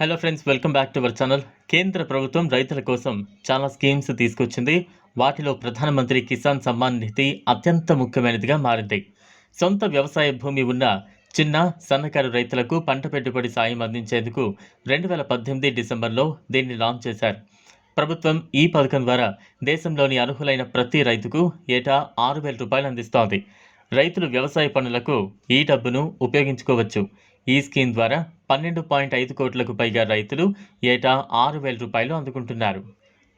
Hello friends welcome back to our channel కేంద్ర ప్రభుత్వం రైతుల కోసం చాలా స్కీమ్స్ తీసుకొచ్చింది. వాటిలో ప్రధానమంత్రి కిసాన్ సమ్మాన్ నిధి అత్యంత ముఖ్యమైనదిగా మారింది. సొంత వ్యవసాయ భూమి ఉన్న చిన్న సన్నకారు రైతులకు పంట పెట్టుబడి సాయం అందించేందుకు రెండు వేల పద్దెనిమిది డిసెంబర్లో దీన్ని లాంచ్ చేశారు. ప్రభుత్వం ఈ పథకం ద్వారా దేశంలోని అర్హులైన ప్రతి రైతుకు ఏటా ఆరు వేల రూపాయలు అందిస్తోంది. రైతులు వ్యవసాయ పనులకు ఈ డబ్బును ఉపయోగించుకోవచ్చు. ఈ స్కీమ్ ద్వారా పన్నెండు పాయింట్ ఐదు కోట్లకు పైగా రైతులు ఏటా ఆరు వేల రూపాయలు అందుకుంటున్నారు.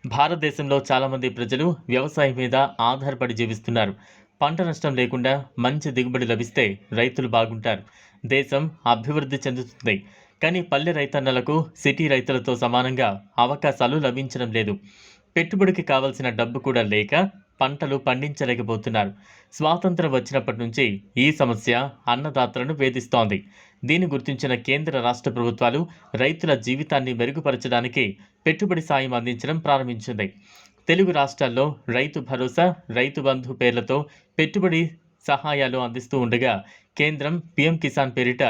భారతదేశంలో చాలామంది ప్రజలు వ్యవసాయం మీద ఆధారపడి జీవిస్తున్నారు. పంట నష్టం లేకుండా మంచి దిగుబడి లభిస్తే రైతులు బాగుంటారు. దేశం అభివృద్ధి చెందుతుంది. కానీ పల్లె రైతన్నలకు సిటీ రైతులతో సమానంగా అవకాశాలు లభించడం లేదు. పెట్టుబడికి కావలసిన డబ్బు కూడా లేక పంటలు పండించలేకపోతున్నారు. స్వాతంత్రం వచ్చినప్పటి నుంచి ఈ సమస్య అన్నదాతలను వేధిస్తోంది. దీన్ని గుర్తించిన కేంద్ర రాష్ట్ర ప్రభుత్వాలు రైతుల జీవితాన్ని మెరుగుపరచడానికి పెట్టుబడి సాయం అందించడం ప్రారంభించింది. తెలుగు రాష్ట్రాల్లో రైతు భరోసా రైతు బంధు పేర్లతో పెట్టుబడి సహాయాలు అందిస్తూ ఉండగా కేంద్రం పీఎం కిసాన్ పేరిట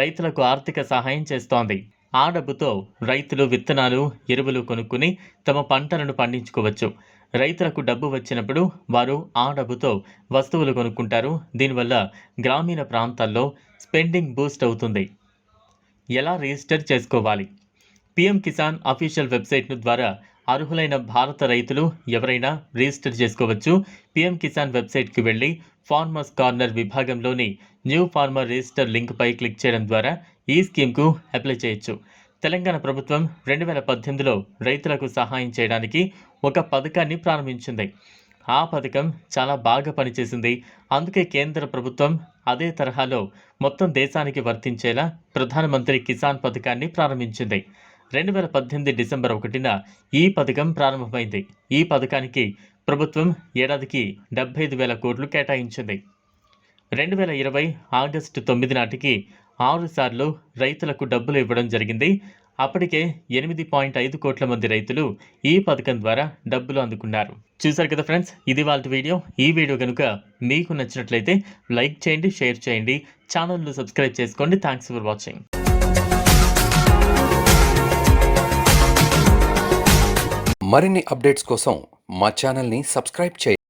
రైతులకు ఆర్థిక సహాయం చేస్తోంది. ఆ డబ్బుతో రైతులు విత్తనాలు ఎరువులు కొనుక్కుని తమ పంటలను పండించుకోవచ్చు. రైతులకు డబ్బు వచ్చినప్పుడు వారు ఆ డబ్బుతో వస్తువులు కొనుక్కుంటారు. దీనివల్ల గ్రామీణ ప్రాంతాల్లో స్పెండింగ్ బూస్ట్ అవుతుంది. ఎలా రిజిస్టర్ చేసుకోవాలి? పిఎం కిసాన్ అఫీషియల్ వెబ్సైట్ను ద్వారా అర్హులైన భారత రైతులు ఎవరైనా రిజిస్టర్ చేసుకోవచ్చు. పిఎం కిసాన్ వెబ్సైట్కి వెళ్ళి ఫార్మర్స్ కార్నర్ విభాగంలోని న్యూ ఫార్మర్ రిజిస్టర్ లింక్పై క్లిక్ చేయడం ద్వారా ఈ స్కీమ్కు అప్లై చేయొచ్చు. తెలంగాణ ప్రభుత్వం రెండు వేల పద్దెనిమిదిలో రైతులకు సహాయం చేయడానికి ఒక పథకాన్ని ప్రారంభించింది. ఆ పథకం చాలా బాగా పనిచేసింది. అందుకే కేంద్ర ప్రభుత్వం అదే తరహాలో మొత్తం దేశానికి వర్తించేలా ప్రధానమంత్రి కిసాన్ పథకాన్ని ప్రారంభించింది. రెండు వేల పద్దెనిమిది డిసెంబర్ ఒకటిన ఈ పథకం ప్రారంభమైంది. ఈ పథకానికి ప్రభుత్వం ఏడాదికి డెబ్బై ఐదు వేల కోట్లు కేటాయించింది. రెండు వేల ఇరవై ఆగస్టు తొమ్మిది నాటికి ఆరు సార్లు రైతులకు డబ్బులు ఇవ్వడం జరిగింది. అప్పటికే ఎనిమిది పాయింట్ ఐదు కోట్ల మంది రైతులు ఈ పథకం ద్వారా డబ్బులు అందుకున్నారు. చూసారు కదా ఫ్రెండ్స్ ఇది వాళ్ళ వీడియో. ఈ వీడియో కనుక మీకు నచ్చినట్లయితే లైక్ చేయండి షేర్ చేయండి. ఛానల్ను సబ్స్క్రైబ్ చేసుకోండి. Thanks for watching. మరిన్ని అప్డేట్స్ కోసం మా ఛానల్ని సబ్స్క్రైబ్ చేయండి.